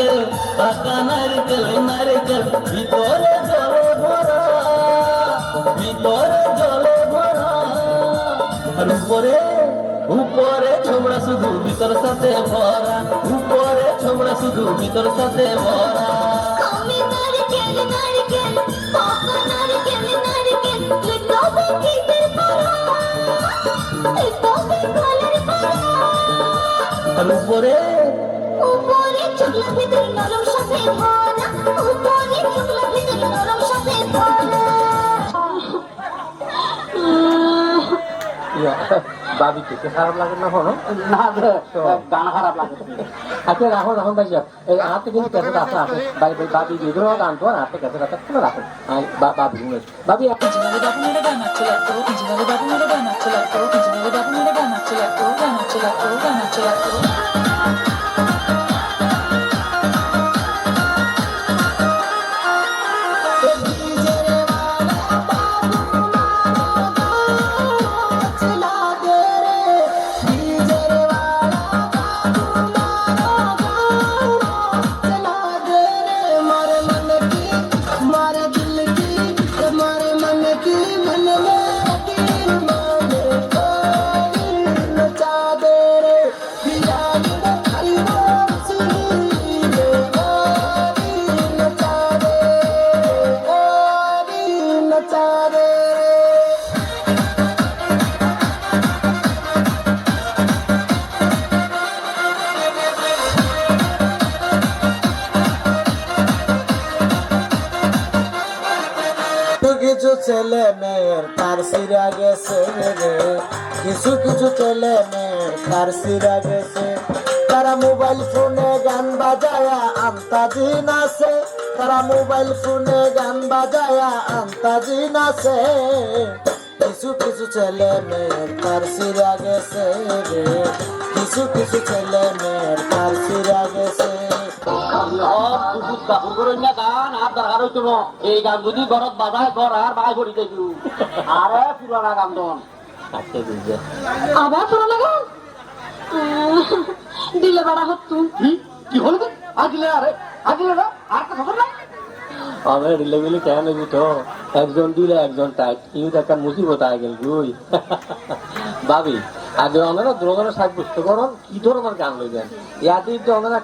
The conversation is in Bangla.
নারকেল পাকা নারকেল নারকেল ভিতরে জলে ভরা ভিতরে জলে ভরা। আর উপরে উপরে ছোবড়া শুধু ভিতর সাথে ভরা উপরে ছোবড়া শুধু ভিতর সাথে ভরা। নারকেল নারকেল পাকা নারকেল নারকেল লিখবে কিসের পারা লিখবে কলের পারা আর উপরে বাবি থেকে খারাপ লাগে না হলো না গান খারাপ লাগে আচ্ছা রাখো রাখুন ভাই এই হাতে কিন্তু ক্যাসেট আছে আছে বাই বাই বাবি যেগুলো গান তো হাতে ক্যাসেট আছে খুলে বা- বাবি বাবি babu mere gana chelakko, originally babu mere gana chelakko, originally babu mere gana chelakko, gana chelakko, gana chelakko. কিছু কিছু ছেলে মেয়ের তার সিরা গেছে রে কিছু কিছু ছেলে মেয়ের তার সিরা গেছে তারা মোবাইল ফোনে গান বাজায়া আন্তাজি নাচে তারা মোবাইল ফোনে গান বাজায়া আন্তাজি নাচে কিছু কিছু ছেলে মেয়ের তার সিরা গেছে রে কিছু কিছু ছেলে মেয়ের তার সিরা গেছে বহুত কাপড় গান আর দরকার হইতো এই গান যদি ঘরত বাজায় ঘর আর বাই করি দেখু আরে পুরানা গান দন আবার পুরোনো গান? দিলে বাড়া হতো কি? কি হলো তো আজিলে আরে আজিলে না আর কথা বল না আমার রিলেগুলি কেন তো? একজন দিলে একজন টাইট ইউ একটা মুসিবত আগে গেল গুই ভাবি আগে ওনারা দ্রোগের বুঝতে করুন কি ধরনের গান লইবেন ইয়াদি তো ওনারা